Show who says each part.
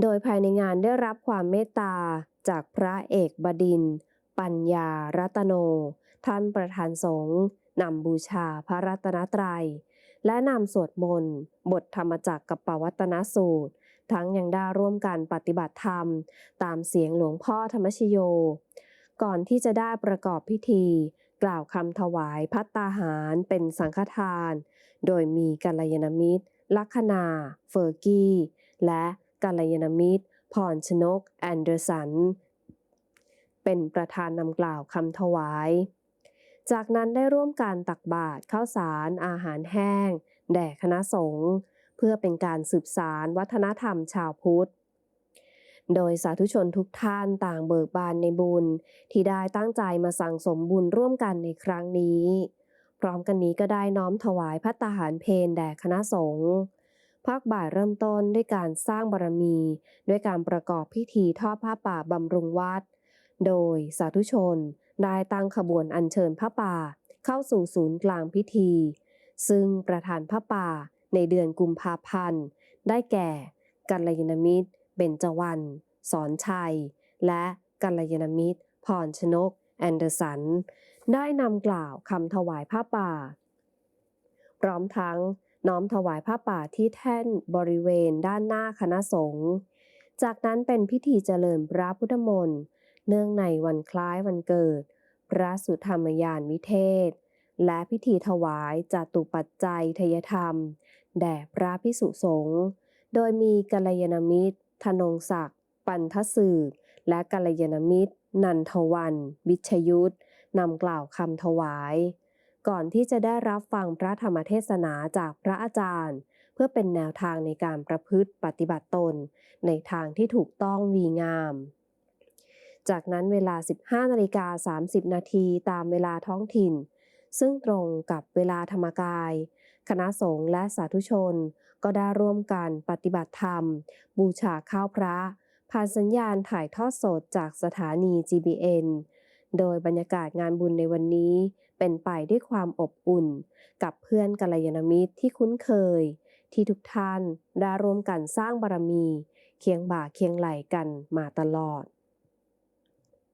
Speaker 1: โดยภายในงานได้รับความเมตตาจากพระเอกบดิน ปัญญารัตโน ท่านประธานสงฆ์นำบูชาพระรัตนตรัย และนำสวดมนต์ บทธรรมจักรกับปวัตนสูตร ทั้งยังได้ร่วมกันปฏิบัติธรรม ตามเสียงหลวงพ่อธรรมชโย ก่อนที่จะได้ประกอบพิธี กล่าวคำถวายพัตตาหารเป็นสังฆทาน โดยมีกัลยาณมิตร ลัคนา เฟอร์กี้ และ กัลยาณมิตร พรชนก แอนเดอร์สัน เป็นประธานนำกล่าวคำถวาย จากนั้นได้ร่วมการตักบาตรข้าวสาร อาหารแห้ง แด่คณะสงฆ์เพื่อเป็นการสืบสารวัฒนธรรมชาวพุทธโดยสาธุชนทุกท่านต่างเบิกบานในบุญ ที่ได้ตั้งใจมาสั่งสมบุญร่วมกันในครั้งนี้ พร้อมกันนี้ก็ได้น้อมถวายพัตตาหารเพนแด่คณะสงฆ์ ภาคบ่ายเริ่มต้นด้วยการสร้างบารมี ด้วยการประกอบพิธีทอดผ้าป่าบำรุงวัด โดยสาธุชนได้ตั้งขบวนอัญเชิญผ้าป่า เข้าสู่ศูนย์กลางพิธี ซึ่งประธานผ้าป่าในเดือนกุมภาพันธ์ ได้แก่กัลยาณมิตร เบญจวรรณสอนชัย และกัลยาณมิตร พรชนก แอนเดอร์สัน ได้นำกล่าวคำถวายผ้าป่า พร้อมทั้ง น้อมถวายผ้าป่าที่แท่นบริเวณด้านหน้าคณะสงฆ์ จากนั้นเป็นพิธีเจริญพระพุทธมนต์ เนื่องในวันคล้ายวันเกิด พระสุธรรมยานวิเทศ และพิธีถวายจตุปัจจัยทยธรรม แด่พระพิสุสงฆ์ โดยมีกัลยาณมิตร ธนงศักดิ์ ปันทสืบและกัลยาณมิตร นันทวัน วิชยุทธนำกล่าวคำถวาย ก่อนที่จะได้รับฟังพระธรรมเทศนาจากพระอาจารย์ เพื่อเป็นแนวทางในการประพฤติปฏิบัติตน ในทางที่ถูกต้องดีงาม จากนั้นเวลา 15นาฬิกา30 นาทีตามเวลาท้องถิ่น ซึ่งตรงกับเวลาธรรมกาย คณะสงฆ์และสาธุชน ก็ได้ร่วมกันปฏิบัติธรรม บูชาข้าวพระ ผ่านสัญญาณถ่ายทอดสดจากสถานี GBN โดยบรรยากาศงานบุญในวันนี้เป็นไปด้วยความอบอุ่น กับเพื่อนกัลยาณมิตรที่คุ้นเคย ที่ทุกท่านได้ร่วมกันสร้างบารมี เคียงบ่าเคียงไหลกันมาตลอด